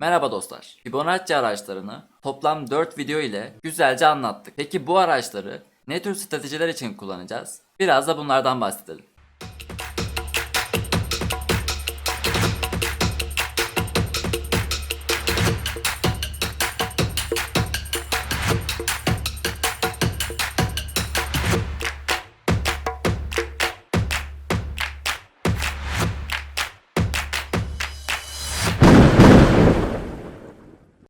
Merhaba dostlar. Fibonacci araçlarını toplam 4 video ile güzelce anlattık. Peki bu araçları ne tür stratejiler için kullanacağız? Biraz da bunlardan bahsedelim.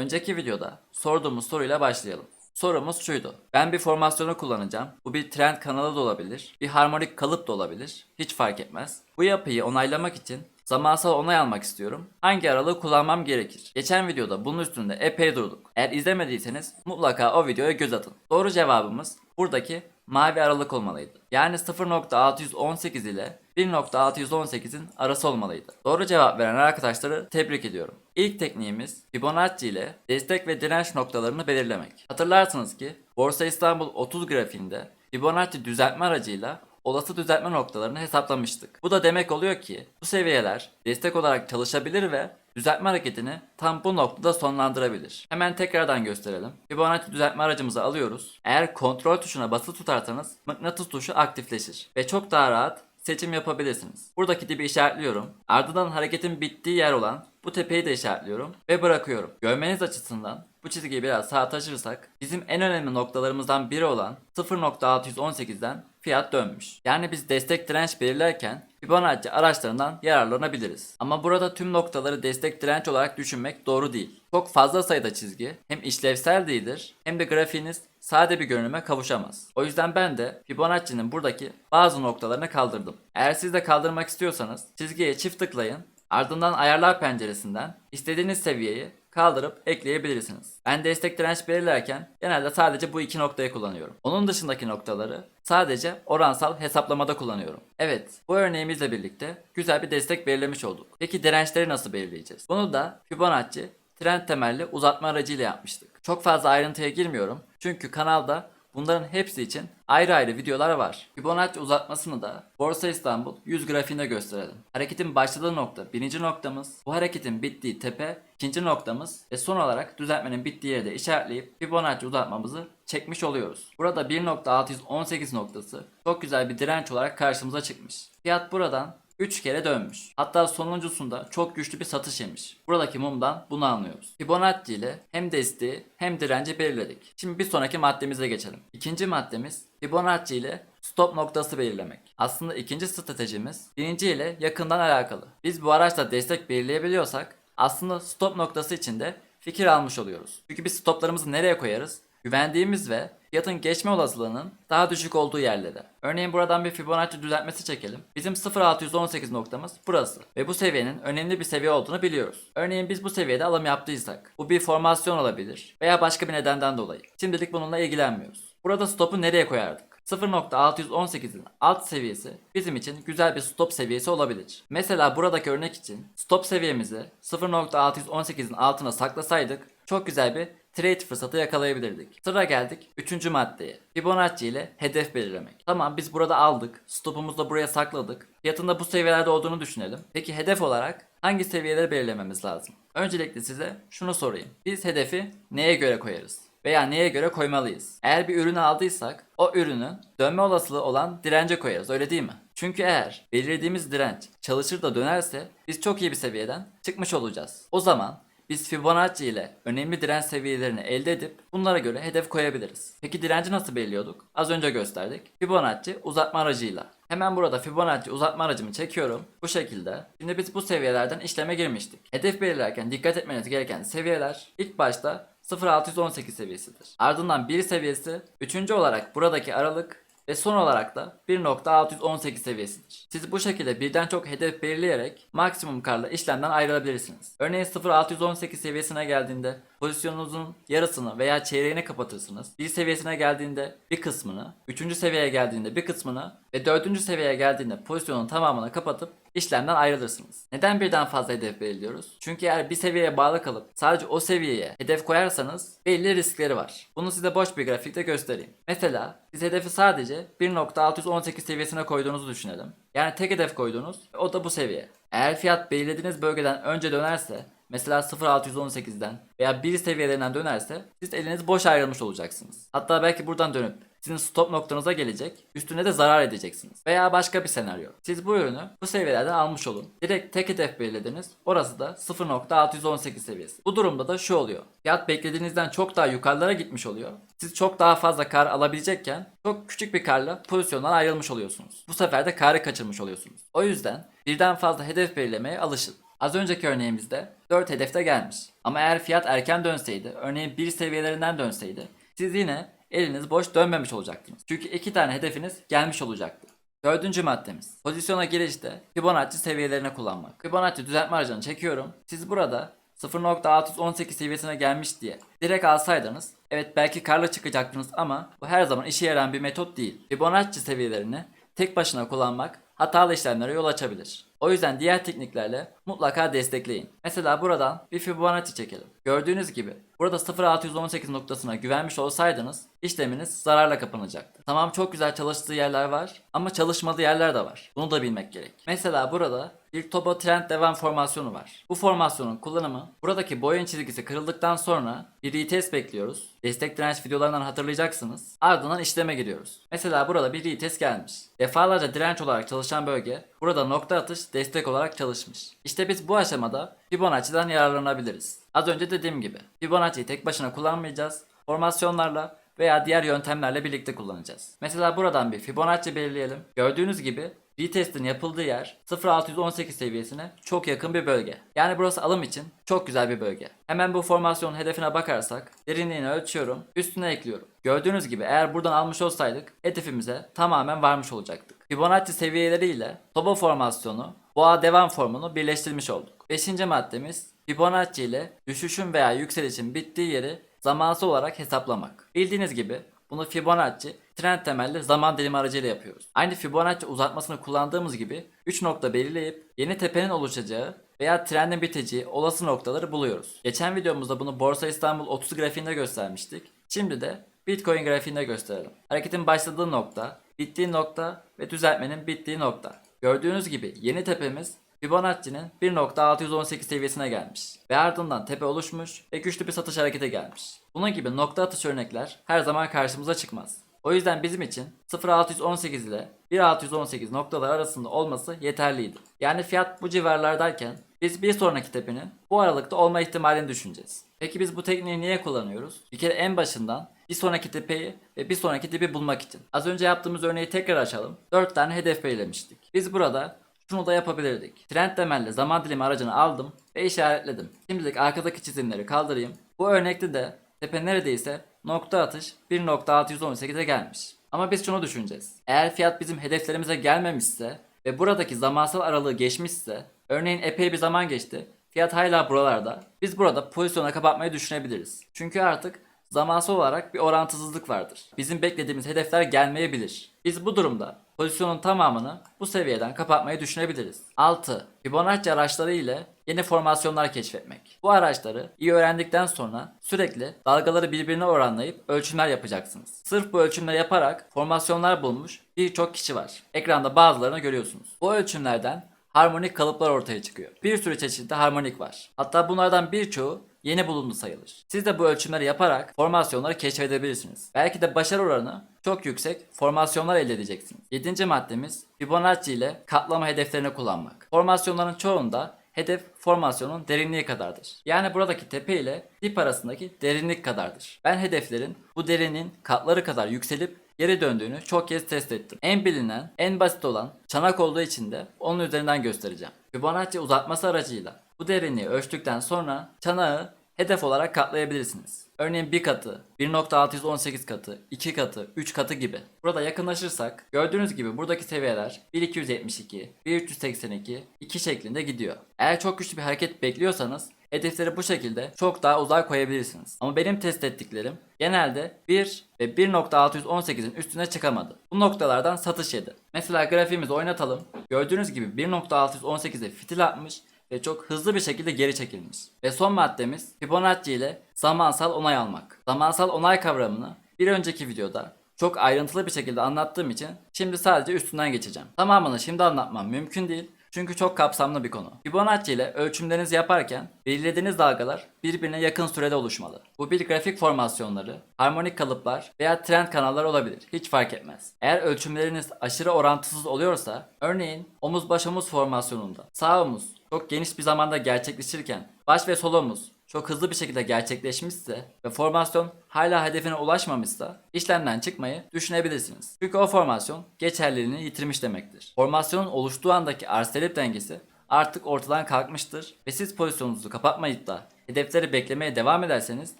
Önceki videoda sorduğumuz soruyla başlayalım. Sorumuz şuydu. Ben bir formasyonu kullanacağım. Bu bir trend kanalı da olabilir. Bir harmonik kalıp da olabilir. Hiç fark etmez. Bu yapıyı onaylamak için zamansal onay almak istiyorum. Hangi aralığı kullanmam gerekir? Geçen videoda bunun üstünde epey durduk. Eğer izlemediyseniz mutlaka o videoya göz atın. Doğru cevabımız buradaki mavi aralık olmalıydı. Yani 0.618 ile 1.618'in arası olmalıydı. Doğru cevap veren arkadaşları tebrik ediyorum. İlk tekniğimiz Fibonacci ile destek ve direnç noktalarını belirlemek. Hatırlarsınız ki Borsa İstanbul 30 grafiğinde Fibonacci düzeltme aracıyla olası düzeltme noktalarını hesaplamıştık. Bu da demek oluyor ki bu seviyeler destek olarak çalışabilir ve düzeltme hareketini tam bu noktada sonlandırabilir. Hemen tekrardan gösterelim. Fibonacci düzeltme aracımızı alıyoruz. Eğer kontrol tuşuna basılı tutarsanız mıknatıs tuşu aktifleşir ve çok daha rahat seçim yapabilirsiniz. Buradaki dibi işaretliyorum. Ardından hareketin bittiği yer olan bu tepeyi de işaretliyorum ve bırakıyorum. Görmeniz açısından bu çizgiyi biraz sağa taşırsak bizim en önemli noktalarımızdan biri olan 0.618'den fiyat dönmüş. Yani biz destek direnç belirlerken Fibonacci araçlarından yararlanabiliriz. Ama burada tüm noktaları destek direnç olarak düşünmek doğru değil. Çok fazla sayıda çizgi hem işlevsel değildir hem de grafiğiniz sade bir görünüme kavuşamaz. O yüzden ben de Fibonacci'nin buradaki bazı noktalarını kaldırdım. Eğer siz de kaldırmak istiyorsanız çizgiye çift tıklayın ardından ayarlar penceresinden istediğiniz seviyeyi kaldırıp ekleyebilirsiniz. Ben destek direnç belirlerken genelde sadece bu iki noktayı kullanıyorum. Onun dışındaki noktaları sadece oransal hesaplamada kullanıyorum. Evet, bu örneğimizle birlikte güzel bir destek belirlemiş olduk. Peki dirençleri nasıl belirleyeceğiz? Bunu da Fibonacci trend temelli uzatma aracıyla yapmıştık. Çok fazla ayrıntıya girmiyorum çünkü kanalda Bunların hepsi için ayrı ayrı videolar var. Fibonacci uzatmasını da Borsa İstanbul 100 grafiğinde gösterelim. Hareketin başladığı nokta birinci noktamız, bu hareketin bittiği tepe ikinci noktamız ve son olarak düzeltmenin bittiği yeri de işaretleyip Fibonacci uzatmamızı çekmiş oluyoruz. Burada 1.618 noktası çok güzel bir direnç olarak karşımıza çıkmış. Fiyat buradan 3 kere dönmüş. Hatta sonuncusunda çok güçlü bir satış yemiş. Buradaki mumdan bunu anlıyoruz. Fibonacci ile hem desteği hem direnci belirledik. Şimdi bir sonraki maddemize geçelim. İkinci maddemiz Fibonacci ile stop noktası belirlemek. Aslında ikinci stratejimiz birinci ile yakından alakalı. Biz bu araçla destek belirleyebiliyorsak aslında stop noktası için de fikir almış oluyoruz. Çünkü biz stoplarımızı nereye koyarız? Güvendiğimiz ve fiyatın geçme olasılığının daha düşük olduğu yerlere. Örneğin buradan bir Fibonacci düzeltmesi çekelim. Bizim 0.618 noktamız burası ve bu seviyenin önemli bir seviye olduğunu biliyoruz. Örneğin biz bu seviyede alım yaptıysak bu bir formasyon olabilir veya başka bir nedenden dolayı. Şimdilik bununla ilgilenmiyoruz. Burada stopu nereye koyardık? 0.618'in alt seviyesi bizim için güzel bir stop seviyesi olabilir. Mesela buradaki örnek için stop seviyemizi 0.618'in altına saklasaydık çok güzel bir trade fırsatı yakalayabilirdik. Sıra geldik 3. maddeye. Fibonacci ile hedef belirlemek. Tamam biz burada aldık. Stopumuzu da buraya sakladık. Fiyatında bu seviyelerde olduğunu düşünelim. Peki hedef olarak hangi seviyeleri belirlememiz lazım? Öncelikle size şunu sorayım. Biz hedefi neye göre koyarız? Veya neye göre koymalıyız? Eğer bir ürünü aldıysak o ürünün dönme olasılığı olan dirence koyarız öyle değil mi? Çünkü eğer belirlediğimiz direnç çalışır da dönerse biz çok iyi bir seviyeden çıkmış olacağız. O zaman biz Fibonacci ile önemli direnç seviyelerini elde edip bunlara göre hedef koyabiliriz. Peki direnci nasıl belirliyorduk? Az önce gösterdik. Fibonacci uzatma aracıyla. Hemen burada Fibonacci uzatma aracımı çekiyorum. Bu şekilde. Şimdi biz bu seviyelerden işleme girmiştik. Hedef belirlerken dikkat etmeniz gereken seviyeler ilk başta 0.618 seviyesidir. Ardından 1 seviyesi, üçüncü olarak buradaki aralık ve son olarak da 1.618 seviyesidir. Siz bu şekilde birden çok hedef belirleyerek maksimum karla işlemden ayrılabilirsiniz. Örneğin 0.618 seviyesine geldiğinde pozisyonunuzun yarısını veya çeyreğini kapatırsınız. Bir seviyesine geldiğinde bir kısmını, üçüncü seviyeye geldiğinde bir kısmını ve dördüncü seviyeye geldiğinde pozisyonun tamamını kapatıp işlemden ayrılırsınız. Neden birden fazla hedef belirliyoruz? Çünkü eğer bir seviyeye bağlı kalıp sadece o seviyeye hedef koyarsanız belli riskleri var. Bunu size boş bir grafikte göstereyim. Mesela siz hedefi sadece 1.618 seviyesine koyduğunuzu düşünelim. Yani tek hedef koydunuz o da bu seviye. Eğer fiyat belirlediğiniz bölgeden önce dönerse mesela 0.618'den veya 1 seviyelerinden dönerse siz eliniz boş ayrılmış olacaksınız. Hatta belki buradan dönüp sizin stop noktanıza gelecek, üstüne de zarar edeceksiniz. Veya başka bir senaryo. Siz bu ürünü bu seviyelerden almış olun. Direkt tek hedef belirlediniz. Orası da 0.618 seviyesi. Bu durumda da şu oluyor. Fiyat beklediğinizden çok daha yukarılara gitmiş oluyor. Siz çok daha fazla kar alabilecekken çok küçük bir karla pozisyondan ayrılmış oluyorsunuz. Bu sefer de karı kaçırmış oluyorsunuz. O yüzden birden fazla hedef belirlemeye alışın. Az önceki örneğimizde 4 hedefte gelmiş. Ama eğer fiyat erken dönseydi, örneğin 1 seviyelerinden dönseydi, siz yine eliniz boş dönmemiş olacaktınız. Çünkü iki tane hedefiniz gelmiş olacaktı. Dördüncü maddemiz. Pozisyona girişte Fibonacci seviyelerini kullanmak. Fibonacci düzeltme aracını çekiyorum. Siz burada 0.618 seviyesine gelmiş diye direkt alsaydınız evet belki karla çıkacaktınız ama bu her zaman işe yarayan bir metot değil. Fibonacci seviyelerini tek başına kullanmak hatalı işlemlere yol açabilir. O yüzden diğer tekniklerle mutlaka destekleyin. Mesela buradan bir Fibonacci çekelim. Gördüğünüz gibi burada 0.618 noktasına güvenmiş olsaydınız işleminiz zararla kapanacaktı. Tamam çok güzel çalıştığı yerler var ama çalışmadığı yerler de var. Bunu da bilmek gerek. Mesela burada bir Topo Trend Devam formasyonu var. Bu formasyonun kullanımı buradaki boyun çizgisi kırıldıktan sonra bir retest bekliyoruz. Destek direnç videolarından hatırlayacaksınız. Ardından işleme giriyoruz. Mesela burada bir retest gelmiş. Defalarca direnç olarak çalışan bölge burada nokta atış destek olarak çalışmış. İşte biz bu aşamada Fibonacci'den yararlanabiliriz. Az önce dediğim gibi Fibonacci'yi tek başına kullanmayacağız. Formasyonlarla veya diğer yöntemlerle birlikte kullanacağız. Mesela buradan bir Fibonacci belirleyelim. Gördüğünüz gibi retestin yapıldığı yer 0.618 seviyesine çok yakın bir bölge. Yani burası alım için çok güzel bir bölge. Hemen bu formasyonun hedefine bakarsak derinliğini ölçüyorum, üstüne ekliyorum. Gördüğünüz gibi eğer buradan almış olsaydık hedefimize tamamen varmış olacaktık. Fibonacci seviyeleriyle Tobo formasyonu boğa devam formunu birleştirmiş olduk. Beşinci maddemiz Fibonacci ile düşüşün veya yükselişin bittiği yeri zamansal olarak hesaplamak. Bildiğiniz gibi bunu Fibonacci trend temelli zaman dilimi aracıyla yapıyoruz. Aynı Fibonacci uzatmasını kullandığımız gibi 3 nokta belirleyip yeni tepenin oluşacağı veya trendin biteceği olası noktaları buluyoruz. Geçen videomuzda bunu Borsa İstanbul 30 grafiğinde göstermiştik. Şimdi de Bitcoin grafiğinde gösterelim. Hareketin başladığı nokta, bittiği nokta ve düzeltmenin bittiği nokta. Gördüğünüz gibi yeni tepemiz Fibonacci'nin 1.618 seviyesine gelmiş ve ardından tepe oluşmuş ve güçlü bir satış hareketi gelmiş. Bunun gibi nokta atış örnekler her zaman karşımıza çıkmaz. O yüzden bizim için 0.618 ile 1.618 noktalar arasında olması yeterliydi. Yani fiyat bu civarlardayken biz bir sonraki tepenin bu aralıkta olma ihtimalini düşüneceğiz. Peki biz bu tekniği niye kullanıyoruz? Bir kere en başından bir sonraki tepeyi ve bir sonraki dibi bulmak için. Az önce yaptığımız örneği tekrar açalım. 4 tane hedef belirlemiştik. Biz burada şunu da yapabilirdik. Trend temelli zaman dilimi aracını aldım ve işaretledim. Şimdilik arkadaki çizimleri kaldırayım. Bu örnekte de tepe neredeyse nokta atış 1.618'e gelmiş. Ama biz şunu düşüneceğiz. Eğer fiyat bizim hedeflerimize gelmemişse ve buradaki zamansal aralığı geçmişse, örneğin epey bir zaman geçti, fiyat hala buralarda, biz burada pozisyona kapatmayı düşünebiliriz. Çünkü artık zamansal olarak bir orantısızlık vardır. Bizim beklediğimiz hedefler gelmeyebilir. Biz bu durumda pozisyonun tamamını bu seviyeden kapatmayı düşünebiliriz. 6. Fibonacci araçları ile yeni formasyonlar keşfetmek. Bu araçları iyi öğrendikten sonra sürekli dalgaları birbirine oranlayıp ölçümler yapacaksınız. Sırf bu ölçümleri yaparak formasyonlar bulmuş birçok kişi var. Ekranda bazılarını görüyorsunuz. Bu ölçümlerden harmonik kalıplar ortaya çıkıyor. Bir sürü çeşitli harmonik var. Hatta bunlardan birçoğu yeni bulundu sayılır. Siz de bu ölçümleri yaparak formasyonları keşfedebilirsiniz. Belki de başarı oranı çok yüksek formasyonlar elde edeceksiniz. 7. maddemiz Fibonacci ile katlama hedeflerini kullanmak. Formasyonların çoğunda hedef formasyonun derinliği kadardır. Yani buradaki tepe ile dip arasındaki derinlik kadardır. Ben hedeflerin bu derinin katları kadar yükselip geri döndüğünü çok kez test ettim. En bilinen, en basit olan çanak olduğu için de onun üzerinden göstereceğim. Fibonacci uzatması aracıyla bu derinliği ölçtükten sonra çanağı hedef olarak katlayabilirsiniz. Örneğin bir katı, 1.618 katı, 2 katı, 3 katı gibi. Burada yakınlaşırsak gördüğünüz gibi buradaki seviyeler 1272, 1382, 2 şeklinde gidiyor. Eğer çok güçlü bir hareket bekliyorsanız hedefleri bu şekilde çok daha uzak koyabilirsiniz. Ama benim test ettiklerim genelde 1 ve 1.618'in üstüne çıkamadı. Bu noktalardan satış yedi. Mesela grafiğimizi oynatalım. Gördüğünüz gibi 1.618'e fitil atmış ve çok hızlı bir şekilde geri çekilmiş. Ve son maddemiz Fibonacci ile zamansal onay almak. Zamansal onay kavramını bir önceki videoda çok ayrıntılı bir şekilde anlattığım için şimdi sadece üstünden geçeceğim. Tamamını şimdi anlatmam mümkün değil. Çünkü çok kapsamlı bir konu. Fibonacci ile ölçümlerinizi yaparken belirlediğiniz dalgalar birbirine yakın sürede oluşmalı. Bu bir grafik formasyonları, harmonik kalıplar veya trend kanallar olabilir. Hiç fark etmez. Eğer ölçümleriniz aşırı orantısız oluyorsa, örneğin omuz baş omuz formasyonunda sağ omuz çok geniş bir zamanda gerçekleşirken baş ve sol omuz çok hızlı bir şekilde gerçekleşmişse ve formasyon hala hedefine ulaşmamışsa işlemden çıkmayı düşünebilirsiniz. Çünkü o formasyon geçerliliğini yitirmiş demektir. Formasyonun oluştuğu andaki arz talep dengesi artık ortadan kalkmıştır ve siz pozisyonunuzu kapatmayıp da hedefleri beklemeye devam ederseniz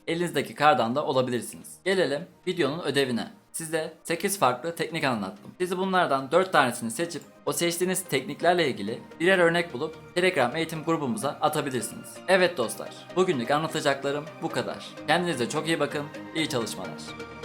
elinizdeki kardan da olabilirsiniz. Gelelim videonun ödevine. Size 8 farklı teknik anlattım. Sizi bunlardan 4 tanesini seçip o seçtiğiniz tekniklerle ilgili birer örnek bulup Telegram eğitim grubumuza atabilirsiniz. Evet dostlar, bugünlük anlatacaklarım bu kadar. Kendinize çok iyi bakın, iyi çalışmalar.